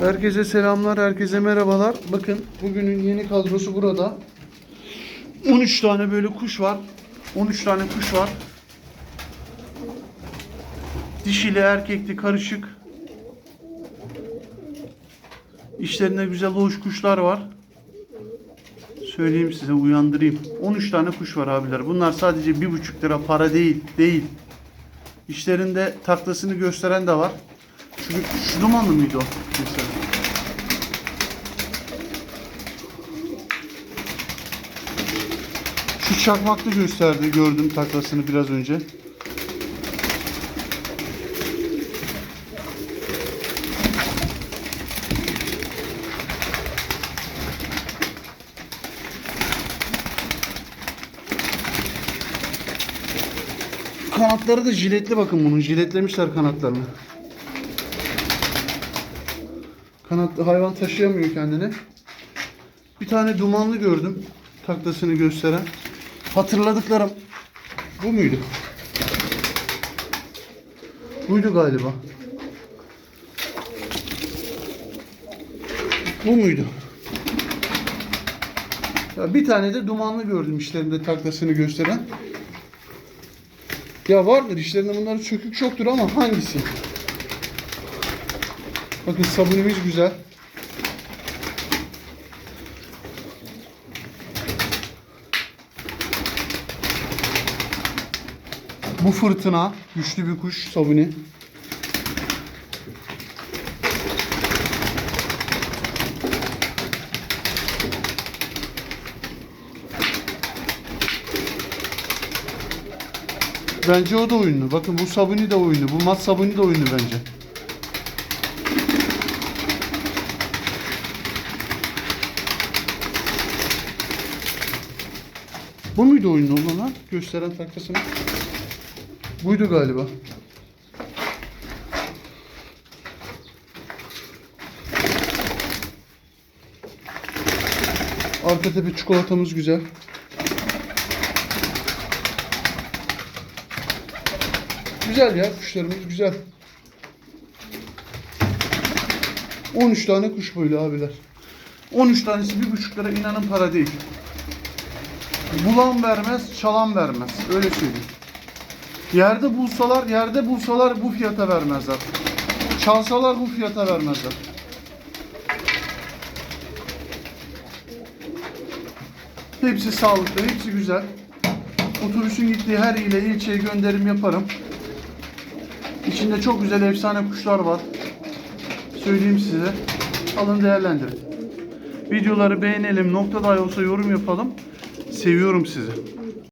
Herkese selamlar, herkese merhabalar. Bakın bugünün yeni kadrosu burada. 13 tane böyle kuş var. 13 tane kuş var. Dişili, erkekli, karışık. İşlerinde güzel hoş kuşlar var. Söyleyeyim size, uyandırayım. 13 tane kuş var abiler. Bunlar sadece 1,5 lira para değil, değil. İşlerinde taklasını gösteren de var. Şu, şu dumanlı mıydı o? Mesela. Şu çakmaklı gösterdi gördüm taklasını biraz önce. Kanatları da jiletli bakın bunun. Jiletlemişler kanatlarını. Kanatlı hayvan taşıyamıyor kendini. Bir tane dumanlı gördüm. Taklasını gösteren. Hatırladıklarım bu muydu? Buydu galiba. Bu muydu? Ya bir tane de dumanlı gördüm işlerinde taklasını gösteren. Ya vardır işlerinde bunların çökük çoktur ama hangisi? Bakın sabunumuz güzel. Bu fırtına güçlü bir kuş sabuni. Bence o da oyunlu. Bakın bu sabuni de oyunlu. Bu mat sabuni de oyunlu bence. Bu muydu oyunlu olan lan? Gösteren taklasını. Buydu galiba. Arka tepe çikolatamız güzel. Güzel ya kuşlarımız güzel. 13 tane kuş böyle abiler. 13 tanesi bir buçuk lira inanın para değil. Bulan vermez, çalan vermez. Öyle söyleyeyim. Yerde bulsalar, yerde bulsalar bu fiyata vermezler. Çalsalar bu fiyata vermezler. Hepsi sağlıklı, hepsi güzel. Otobüsün gittiği her ile ilçeye gönderim yaparım. İçinde çok güzel efsane kuşlar var. Söyleyeyim size. Alın değerlendirin. Videoları beğenelim. Nokta dahi olsa yorum yapalım. Seviyorum sizi.